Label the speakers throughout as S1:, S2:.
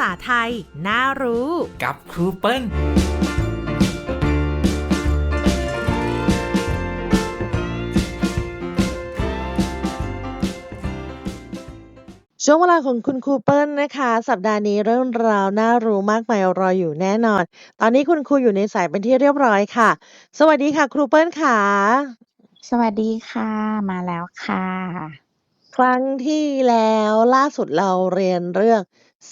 S1: ษาไทย น่ารู้
S2: กับครูเปิ้ล
S3: ช่วงเวลาของคุณครูเปิ้ลนะคะ สัปดาห์นี้เรื่องราวน่ารู้มากมายรออยู่แน่นอน ตอนนี้คุณครูอยู่ในสายเป็นที่เรียบร้อยค่ะ สวัสดีค่ะ ครูเปิ้ลค่ะ
S4: สวัสดีค่ะ มาแล้วค่ะ
S3: ครั้งที่แล้วล่าสุดเราเรียนเรื่อง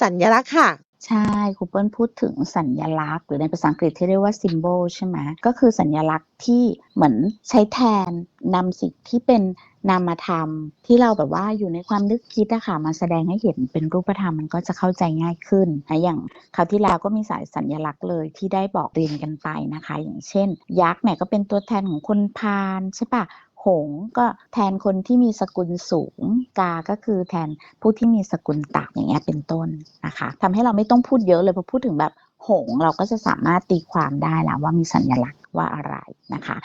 S3: สัญลักษณ์ค่ะ
S4: ใช่ครูเปิ้ลพูดถึงสัญลักษณ์ หรือในภาษาอังกฤษที่เรียกว่า symbol ใช่ไหมก็คือสัญลักษณ์ที่เหมือนใช้แทนนำสิ่งที่เป็นนามธรรมที่เราแบบว่าอยู่ในความนึกคิดอะค่ะมาแสดงให้เห็นเป็นรูปธรรมมันก็จะเข้าใจง่ายขึ้นนะอย่างคราวที่แล้วก็มีสายสัญลักษณ์เลยที่ได้บอกเรียนกันไปนะคะ อย่างเช่น ยักษ์เนี่ยก็เป็นตัวแทนของคนพาลใช่ปะ หงก็แทนคนที่มีสกุลสูง กา ก็คือแทนผู้ที่มีสกุลต่ำอย่างเงี้ยเป็นต้นนะคะทำให้เราไม่ต้องพูดเยอะเลยพอพูดถึงแบบหงเราก็จะสามารถตีความได้แล้วว่ามีสัญลักษณ์ว่าอะไรนะคะ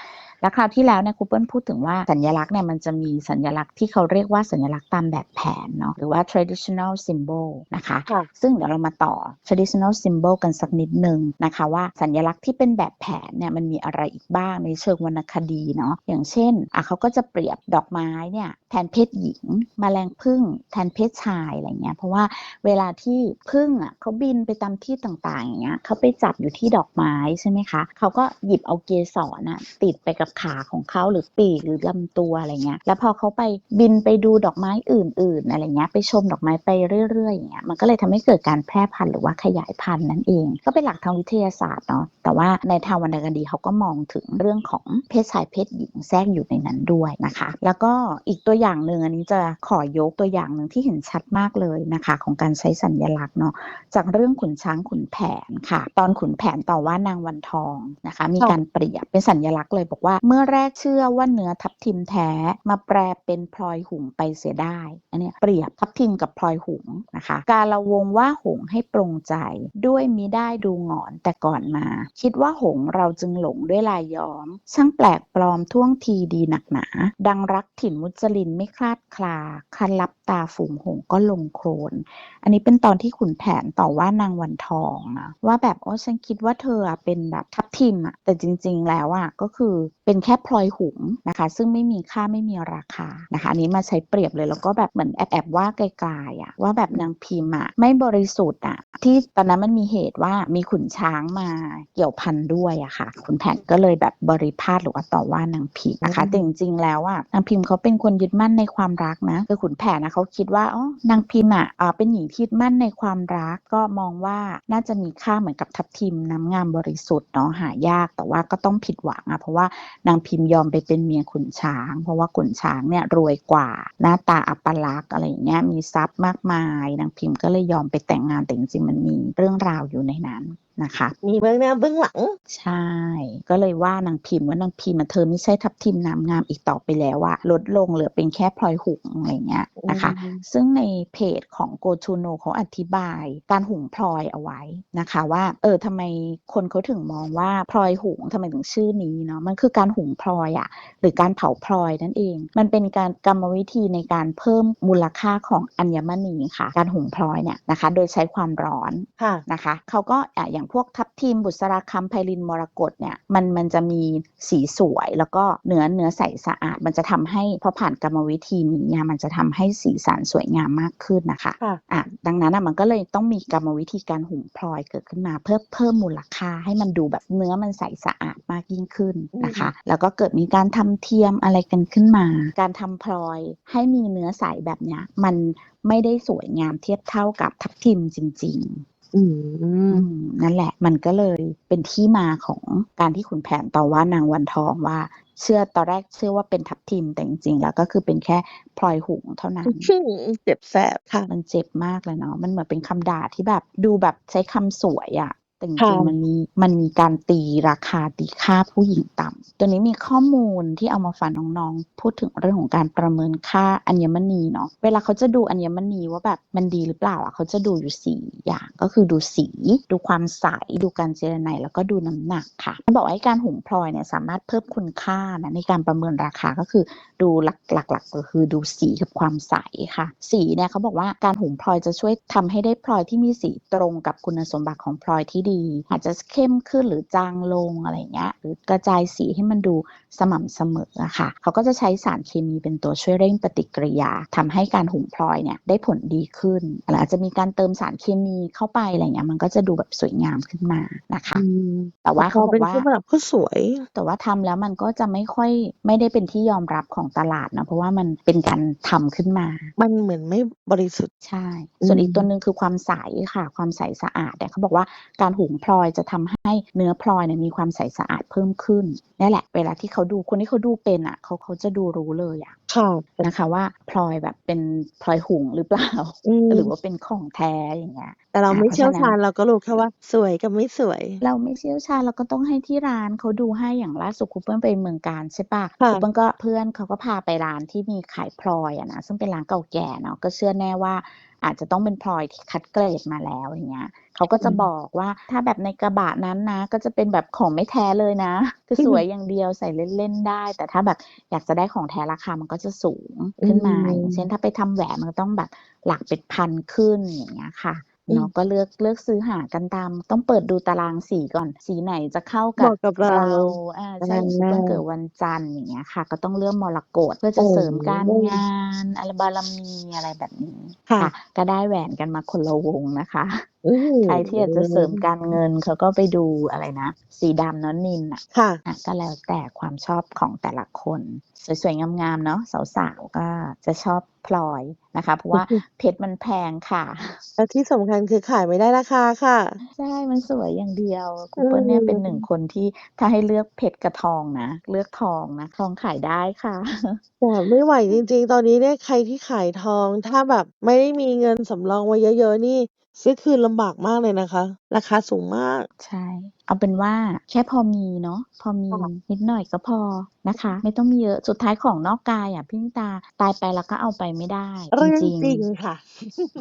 S4: แล้วคราวที่แล้วเนี่ยครูเปิ้ลพูดถึงว่าสัญลักษณ์เนี่ยมันจะมีสัญลักษณ์ที่เขาเรียกว่าสัญลักษณ์ตามแบบแผนเนาะหรือว่า traditional symbol นะคะ
S3: ค่ะ
S4: ซึ่งเดี๋ยวเรามาต่อ traditional symbol กันสักนิดหนึ่งนะคะว่าสัญลักษณ์ที่เป็นแบบแผนเนี่ยมันมีอะไรอีกบ้างในเชิงวรรณคดีเนาะอย่างเช่นอะเขาก็จะเปรียบดอกไม้เนี่ยแทนเพศหญิงแมลงผึ้งแทนเพศชายอะไรเงี้ยเพราะว่าเวลาที่ผึ้งอะเขาบินไปตามที่ต่างๆอย่างเงี้ยเขาไปจับอยู่ที่ดอกไม้ใช่ไหมคะเขาก็หยิบเอาเกสรน่ะติดไปกับขาของเขาหรือปีกหรือลำตัวอะไรเงี้ยแล้วพอเขาไปบินไปดูดอกไม้อื่น ๆ อะไรเงี้ยไปชมดอกไม้ไปเรื่อยๆอย่างเงี้ยมันก็เลยทำให้เกิดการแพร่พันธุ์หรือว่าขยายพันธุ์นั่นเอง ก็เป็นหลักทางวิทยาศาสตร์เนาะแต่ว่าในทางวรรณคดีเขาก็มองถึงเรื่องของเพศชายเพศหญิงแทรกอยู่ในนั้นด้วยนะคะ แล้วก็อีกตัวอย่างหนึ่งอันนี้จะขอยกตัวอย่างหนึ่งที่เห็นชัดมากเลยนะคะ ของการใช้สัญลักษณ์เนาะจากเรื่องขุนช้างขุนแผนค่ะ ตอนขุนแผนต่อว่านางวันทองนะคะ มีการเปรียบเป็นสัญลักษณ์เลยบอกว่าเมื่อแรกเชื่อว่าเนื้อทับทิมแท้มาแปลเป็นพลอยหุงไปเสียได้ อันนี้เปรียบทับทิมกับพลอยหุงนะคะ การละวงว่าหงให้ปรงใจด้วยมิได้ดูหงอนแต่ก่อนมา คิดว่าหงเราจึงหลงด้วยลายย้อม ช่างแปลกปลอมท่วงทีดีหนักหนา ดังรักถิ่นมุจลินไม่คลาดคลา คันลับตาฝูงหงก็ลงโคลนอันนี้เป็นตอนที่ขุนแผนต่อว่านางวันทองนะว่าแบบโอ้ฉันคิดว่าเธอเป็นแบบทับทิมอะแต่จริง ๆ แล้วอะก็คือเป็นแค่พลอยหุงนะคะ ซึ่งไม่มีค่าไม่มีราคานะคะอันนี้มาใช้เปรียบเลยแล้วก็แบบเหมือนแอบแอบๆว่าไกลๆอะว่าแบบนางพิมพ์อะไม่บริสุทธิ์อะที่ตอนนั้นมันมีเหตุว่ามีขุนช้างมาเกี่ยวพันด้วยอะค่ะขุนแผนก็เลยแบบบริพาทหรือว่าต่อว่านางพิมพ์นะคะแต่จริงๆแล้วอะนางพิมพ์เขาเป็นคนยึดมั่นในความรักนะคือขุนแผนนะเขาคิดว่าอ๋อนางพิมพ์อะอ่าเป็นหญิงที่ยึดมั่นในความรักก็มองว่าน่าจะมีค่าเหมือนกับทับทิมน้ำงามบริสุทธิ์เนาะหายากแต่ว่าก็ต้องผิดหวังอะเพราะว่านางพิมพ์ยอมไปเป็นเมียขุนช้าง เพราะว่าขุนช้างเนี่ยรวยกว่าหน้าตาอัปลักษณ์อะไรอย่างเงี้ยมีทรัพย์มากมาย นางพิมพ์ก็เลยยอมไปแต่งงานแต่จริงๆมันมีเรื่องราวอยู่ในนั้นนะคะ
S3: มีเบื้องหน้าเบื้องหลัง
S4: ใช่ ก็เลยว่านางพิมพ์ว่านางพิมพ์อะเธอไม่ใช่ทับทิมน้ำงามอีกต่อไปแล้วอะลดลงเหลือเป็นแค่พลอยหุงอะไรเงี้ยนะคะ
S3: อืม
S4: ซึ่งในเพจของ Go to Know เขาอธิบายการหุงพลอยเอาไว้นะคะ ว่าเออทำไมคนเขาถึงมองว่าพลอยหุงทำไมถึงชื่อนี้เนาะมันคือการหุงพลอยอะหรือการเผาพลอยนั่นเอง มันเป็นการกรรมวิธีในการเพิ่มมูลค่าของอัญมณีค่ะ การหุงพลอยเนี่ยนะคะ โดยใช้ความร้อน
S3: ค่ะ
S4: นะคะเขาก็อะอย่างพวกทับทิมบุษราคำไพลินมรกตเนี่ยมันมันจะมีสีสวยแล้วก็เนื้อเนื้อใสสะอาด มันจะทำให้พอผ่านกรรมวิธีนี้เนี่ยมันจะทำให้สีสันสวยงามมากขึ้นนะคะ
S3: ค่ะ
S4: อะดังนั้นอะมันก็เลยต้องมีกรรมวิธีการหุงพลอยเกิดขึ้นมาเพื่อเพิ่มมูลค่าให้มันดูแบบเนื้อมันใสสะอาดมากยิ่งขึ้นนะคะ แล้วก็เกิดมีการทำเทียมอะไรกันขึ้นมา การทำพลอยให้มีเนื้อใสแบบเนี้ยมันไม่ได้สวยงามเทียบเท่ากับทับทิมจริง ๆ
S3: อืม
S4: อืมนั่นแหละ มันก็เลยเป็นที่มาของการที่ขุนแผนต่อว่านางวันทองว่า เชื่อตอนแรกเชื่อว่าเป็นทับทิมแต่จริงๆแล้วก็คือเป็นแค่พลอยหุงเท่านั้น
S3: เจ็บแสบค่ะ
S4: มันเจ็บมากเลยเนาะ มันเหมือนเป็นคำด่าที่แบบดูแบบใช้คำสวยอะ่ะ แแต่จ
S3: ค่ะ
S4: ริงๆมันมีมันมีการตีราคาตีค่าผู้หญิงต่ำตัวนี้มีข้อมูลที่เอามาฝากน้องๆ พูดถึงเรื่องของการประเมินค่าอัญมณีเนาะเวลาเขาจะดูอัญมณีว่าแบบมันดีหรือเปล่าอะเขาจะดูอยู่สี่อย่างก็คือดูสี ดูความใสดูการเจรไนแล้วก็ดูน้ำหนักค่ะเขาบอกว่าการหุงพลอยเนี่ยสามารถเพิ่มคุณค่านะในการประเมินราคาก็คือดูหลักหลักๆก็คือดูสีกับความใสค่ะ สีเนี่ยเขาบอกว่าการหุงพลอยจะช่วยทำให้ได้พลอยที่มีสีตรงกับคุณสมบัติของพลอยที่ดีอาจจะเข้มขึ้นหรือจางลงอะไรเงี้ยหรือกระจายสีให้มันดูสม่ำเสมออะค่ะเขาก็จะใช้สารเคมีเป็นตัวช่วยเร่งปฏิกิริยาทำให้การหุงพลอยเนี่ยได้ผลดีขึ้นหรืออาจจะมีการเติมสารเคมีเข้าไปอะไรเงี้ยมันก็จะดูแบบสวยงามขึ้นมานะคะ
S3: อืม
S4: แต่ว่า
S3: พ
S4: เขา
S3: อบ
S4: อ
S3: เป็น
S4: กว่า
S3: เครื่องประดับก็สวย
S4: แต่ว่าทำแล้วมันก็จะไม่ค่อยไม่ได้เป็นที่ยอมรับของตลาดนะเพราะว่ามันเป็นการทำขึ้นมา
S3: มันเหมือนไม่บริสุทธิ์
S4: ใช่ ส่วน
S3: อืม
S4: อีกตัวหนึ่งคือความใสค่ะ ความใสสะอาดเนี่ยเขาบอกว่าการหุงพลอยจะทำให้เนื้อพลอยเนี่ยมีความใสสะอาดเพิ่มขึ้นนี่แหละ เวลาที่เขาดูคนที่เขาดูเป็นอะเขาเขาจะดูรู้เลยอะ
S3: ค่ะ
S4: นะคะว่าพลอยแบบเป็นพลอยหุงหรือเปล่า
S3: อืม
S4: หรือว่าเป็นของแท้อย่างเงี้ย
S3: แต่เรา
S4: อ่า
S3: ไม่
S4: เพราะ
S3: เชี่ยว
S4: ฉะนั้น
S3: ชาญเราก็รู้แค่ว่าสวยกับไม่สวย
S4: เราไม่เชี่ยวชาญเราก็ต้องให้ที่ร้านเขาดูให้อย่างล่าสุดครูเปิ้ลไปเมืองการใช่ปะ
S3: ค่ะ
S4: ครูเปิ้ลก็เพื่อนเขาก็พาไปร้านที่มีขายพลอยอะนะซึ่งเป็นร้านเก่าแก่เนาะก็เชื่อแน่ว่า อาจจะต้องเป็นพลอยที่คัดเกรดมาแล้วอย่างเงี้ยเขาก็จะ
S3: อืม
S4: บอกว่าถ้าแบบในกระบะนั้นนะ ก็จะเป็นแบบของไม่แท้เลยนะ คือ
S3: อืม
S4: สวยอย่างเดียวใส่เล่นๆได้ แต่ถ้าแบบอยากจะได้ของแท้ราคามันก็จะสูงขึ้นมา
S3: อืม
S4: อย่างเช่นถ้าไปทำแหวนมันก็ต้องแบบหลักเป็นพันขึ้นอย่างเงี้ยค่ะ
S3: อืม
S4: เนาะก็เลือกเลือกซื้อหากันตาม ต้องเปิดดูตารางสีก่อน สีไหนจะเข้า
S3: เห
S4: กับ
S3: มาะกับเรา
S4: อ่าใช่อย่าง
S3: อ่า
S4: เปิ้ลเกิดวันจันทร์อย่างเงี้ยค่ะ ก็ต้องเลือกมรกตเพื่อจะเสริมการ
S3: โอ้
S4: งานอะไรบารมีอะไรแบบนี้
S3: ค่ะ
S4: ก็ได้แหวนกันมาคนละวงนะคะ
S3: อืม
S4: ใครที่อยากจะเสริมการเงินเขาก็ไปดูอะไรนะ สีดำเนอะนินอะ
S3: ค่ะ
S4: อะก็แล้วแต่ความชอบของแต่ละคน สวยๆ งามๆ เนาะสาวๆ ก็จะชอบพลอยนะคะ เพราะว่าเพชรมันแพงค่ะ
S3: และที่สำคัญคือขายไม่ได้ราคาค่ะ
S4: ใช่ มันสวยอย่างเดียวกูเปิ้ลเนี่ยเป็นหนึ่งคนที่ถ้าให้เลือกเพชรกับทองนะ เลือกทองนะ ทองขายได้ค่ะ
S3: แต่ไม่ไหวจริง ๆ ตอนนี้เนี่ยใครที่ขายทอง ถ้าแบบไม่ได้มีเงินสำรองไว้เยอะ ๆ นี่ ซื้อคืนลำบากมากเลยนะคะ ราคาสูงมาก
S4: ใช่เอาเป็นว่าแค่พอมีเนาะพอมี
S3: ค่ะ
S4: นิดหน่อยก็พอนะคะ ไม่ต้องมีเยอะสุดท้ายของนอกกายอะพี่นิตาตายไปแล้วก็เอาไปไม่ได้
S3: เรื่อง
S4: จริง
S3: จริง
S4: ๆ
S3: ค่ะ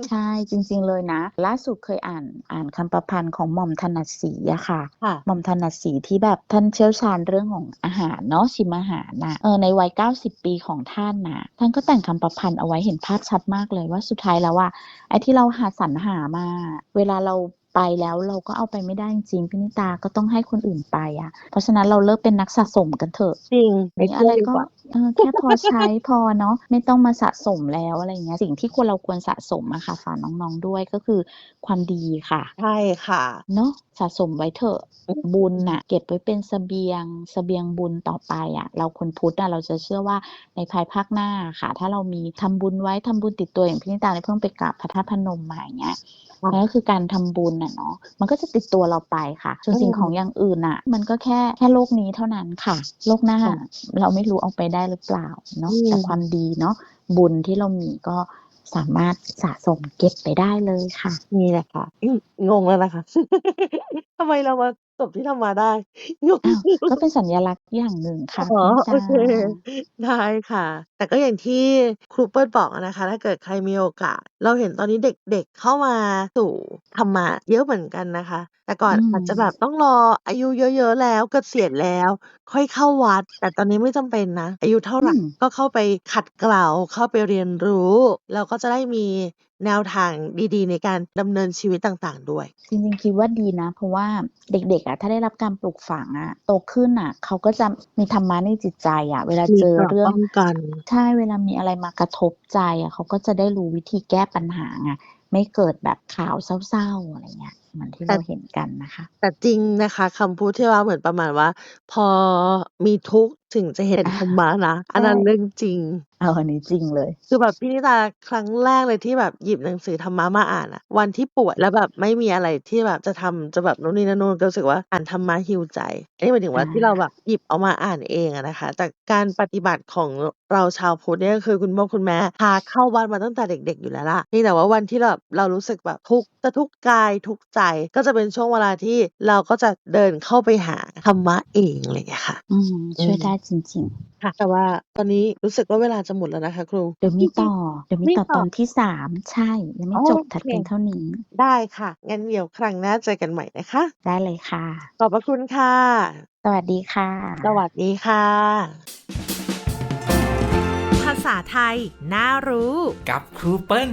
S4: ใช่จริง ๆ เลยนะ ล่าสุดเคยอ่านอ่านคำประพันธ์ของหม่อมถนัดศรีอะค่ะ
S3: ค่ะ
S4: หม่อมถนัดศรีที่แบบท่านเชี่ยวชาญเรื่องของอาหารเนาะชิมอาหารนะเออในวัย 90 ปีของท่านนะท่านก็แต่งคำประพันธ์เอาไว้เห็นภาพชัดมากเลยว่าสุดท้ายแล้วว่าไอ้ที่เราหาสรรหามา เวลาเรา ไปแล้วเราก็เอาไปไม่ได้จริงๆพินิตาก็ต้องให้คนอื่นไปอะเพราะฉะนั้นเราเลิกเป็นนักสะสมกันเถอะ
S3: จริงไม่
S4: นี่
S3: เชื่
S4: อะไร
S3: อดี
S4: ก็
S3: กว่า
S4: เออแค่พอใช้พอเนาะไม่ต้องมาสะสมแล้วอะไรเงี้ยสิ่งที่ควรเราควรสะสมอะค่ะฝากน้องๆด้วยก็คือความดีค่ะ
S3: ใช่ค่ะ
S4: เนาะสะสมไว้เถอะ
S3: อืม
S4: บุญน่ะ เก็บไว้เป็นเสบียงเสบียงบุญต่อไปอะเราคนพุทธอะเราจะเชื่อว่าในภายภาคหน้าค่ะ ถ้าเรามีทำบุญไว้ทำบุญติดตัวอย่างพี่นิตาเนี่ยเพิ่งไปกราบพระธาตุพนมมาอย่างเงี้ย
S3: ค่ะ
S4: นั่นก็คือการทำบุญน่ะเนาะมันก็จะติดตัวเราไปค่ะส่วนสิ่ง
S3: อืม
S4: ของอย่างอื่นน่ะ มันก็แค่แค่โลกนี้เท่านั้นค่ะ โลกหน้า
S3: ค่ะ
S4: เราไม่รู้เอาไปได้หรือเปล่าเนาะ
S3: อืม
S4: แต่ความดีเนาะบุญที่เรามีก็สามารถสะสมเก็บไปได้เลยค่ะ
S3: นี่แหละค่ะอืมงงแล้วนะคะ ทำไมเรามาจบที่ธรรมะได้ งง
S4: อ้าว ก็เป็นสัญลักษณ์อย่างหนึ่งค่ะ
S3: อ๋อ
S4: พี่
S3: โอ
S4: จา
S3: เค ได้ค่ะ แต่ก็อย่างที่ครูเปิ้ลบอกอะนะคะ ถ้าเกิดใครมีโอกาส เราเห็นตอนนี้เด็ก ๆ เข้ามาสู่ธรรมะเยอะเหมือนกันนะคะ แต่ก่อน
S4: อืม
S3: อาจจะแบบต้องรออายุเยอะ ๆ แล้ว เกษียณแล้ว ค่อยเข้าวัด แต่ตอนนี้ไม่จำเป็นนะ อายุเท่าไหร่
S4: อืม
S3: ก็เข้าไปขัดเกลา เข้าไปเรียนรู้แล้วก็จะได้มี แนวทางดีๆ ในการดำเนินชีวิตต่างๆ ด้วย
S4: จริงๆคิดว่าดีนะ เพราะว่าเด็กๆอะถ้าได้รับการปลูกฝังอะโตขึ้นอะเขาก็จะมีธรรมะในจิตใจอะ เวลา
S3: มี
S4: เจอ
S3: เกราะ
S4: เรื่อ
S3: ป้
S4: ง
S3: องกัน
S4: ใช่เวลามีอะไรมากระทบใจอะเขาก็จะได้รู้วิธีแก้ปัญหาไงไม่เกิดแบบข่าวเศร้าๆอะไรเงี้ยเหมือนที่
S3: แต่
S4: เราเห็นกันนะคะ
S3: แต่จริงนะคะคำพูดที่ว่าเหมือนประมาณว่า พอมีทุกข์ถึงจะเห็น
S4: อา
S3: ธรรมะนะอัน
S4: ใช่
S3: นั้นเรื่องจริง
S4: เอออันนี้จริงเลย
S3: คือแบบพี่นิตาครั้งแรกเลยที่แบบหยิบหนังสือธรรมะมาอ่านอะวันที่ป่วยแล้วแบบไม่มีอะไรที่แบบจะทำจะแบบนู่นนี่นั่นนู่นก็รู้สึกว่าอ่านธรรมะ heal ใจอันนี้หมายถึง
S4: อ
S3: ว่าที่เราาแบบหยิบเอามาอ่านเองอะนะคะแต่การปฏิบัติของเราชาวพุทธเนี่ยก็คือคุณพ่อคุณแม่พาเข้าวัดมาตั้งแต่เด็ก ๆ อยู่แล้วล่ะเพียงแต่ว่าวันที่แบบเรารู้สึกแบบทุกข์จะทุกข์กายทุกข์ใจก็จะเป็นช่วงเวลาที่เราก็จะเดินเข้าไปหาธรรมะเองอะไรอย่างเงี้ยค่ะ
S4: อืม
S3: อื
S4: ช่วย
S3: ม
S4: ได้จริง
S3: ค่ะแต่ว่าตอนนี้รู้สึกว่าเวลาจะหมดแล้วนะคะ ครู
S4: ๆเดี๋ยว
S3: จ
S4: มี
S3: ริ
S4: ต่
S3: ง
S4: อเดี๋ยว
S3: ๆ
S4: มี
S3: มี
S4: ต่อ
S3: ต่
S4: ต
S3: อ
S4: อนที่3ใช่ ยังไม่
S3: โอ
S4: จบถัด
S3: เค
S4: เพียงเท่านี้
S3: ได้ค่ะ งั้นเดี๋ยวครั้งหน้าเจอกันใหม่นะคะ
S4: ได้เลยค่ะ
S3: ขอบพระคุณค่ะ
S4: สวัสดีค่ะ
S3: สวัสดีค่ะ
S1: ภาษาไทย น่ารู้
S2: กับครูเปิ้ล